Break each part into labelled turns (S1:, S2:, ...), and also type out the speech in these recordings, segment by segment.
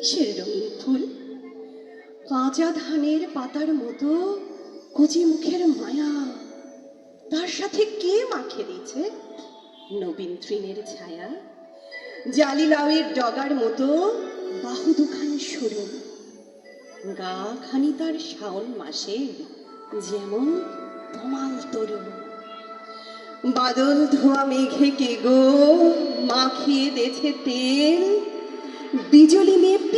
S1: কিসের রঙিন ফুল? কাঁচা ধানের পাতার মতো কচি মুখের মায়া। তার সাথে কে মাখে দিয়েছে? নবীন তৃণের ছায়া। জালি লাউয়ের ডগার মতো বাহু দুখানি সরু। গা খানি তার শাওন মাসে যেমন তমাল তরু। বাদল ধোয়া মেঘে কে গো মাখিয়ে দেছে তেল?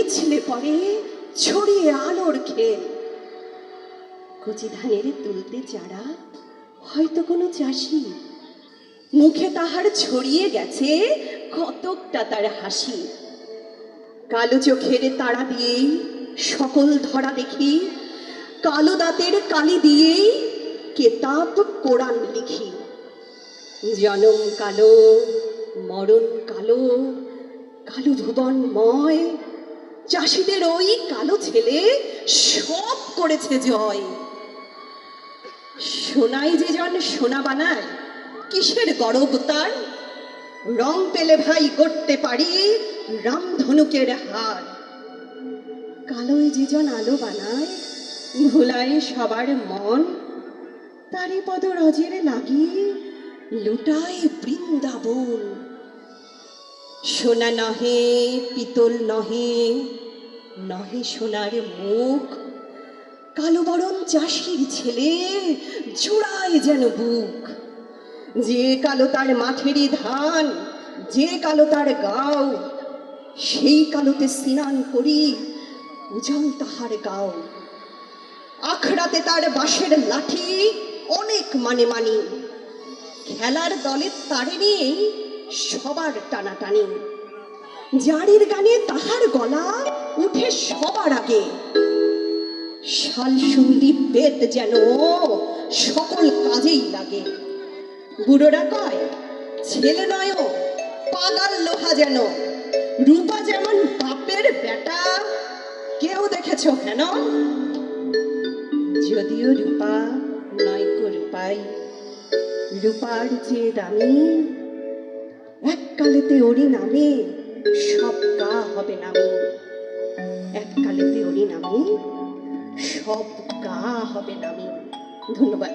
S1: মেয়ে পিছলে পড়ে ছড়িয়ে আলোর খেল কচি ধানের তুলতে চারা হয়তো কোনো চাষি, মুখে তাহার ছড়িয়ে গেছে কতকটা তার হাসি। কালো চোখের তারা দিয়েই সকল ধরা দেখি, কালো দাঁতের কালি দিয়েই কেতাব, কোরআন লিখি। জনম কালো, মরণ কালো কালো ভুবনময় চাষিদের ওই কালো ছেলে সব করেছে জয়। সোনাই যে জন সোনা বানায়, কিসের গরব তার? রং পেলে ভাই করতে পারি রামধনুকের হার। কালোয় যে জন আলো বানায়, ভুলায় সবার মন। তারি পদ রজের লাগিয়ে লুটায় বৃন্দাবন। সোনা নহে, পিতল নহে নহে সোনার মুখ, কালো বরণ চাষির ছেলে, জোড়ায় যেন বুক। যে কালো তার মাঠেরই ধান, যে কালো তার গাও, সেই কালোতে স্নান করি উজল তাহার গাও। আখড়াতে তার বাঁশের লাঠি, অনেক মানে মানি। খেলার দলের তারে নিয়ে সবার টানাটানি। জারির গানে তাহার গলা উঠে সবার আগে। শাল সন্দীপ বেদ যেন সকল কাজেই লাগে। বুড়োরা কয়, ছেলে নয় পাগাল লোহা যেন। রূপা যেমন বাপের বেটা, কেউ দেখেছ কেন? যদিও রূপা নয়কো রূপাই, রূপার যে দামি এক কালেতে ওরি নামে সব গা ওরি সব গা হবে নামি ধন্যবাদ।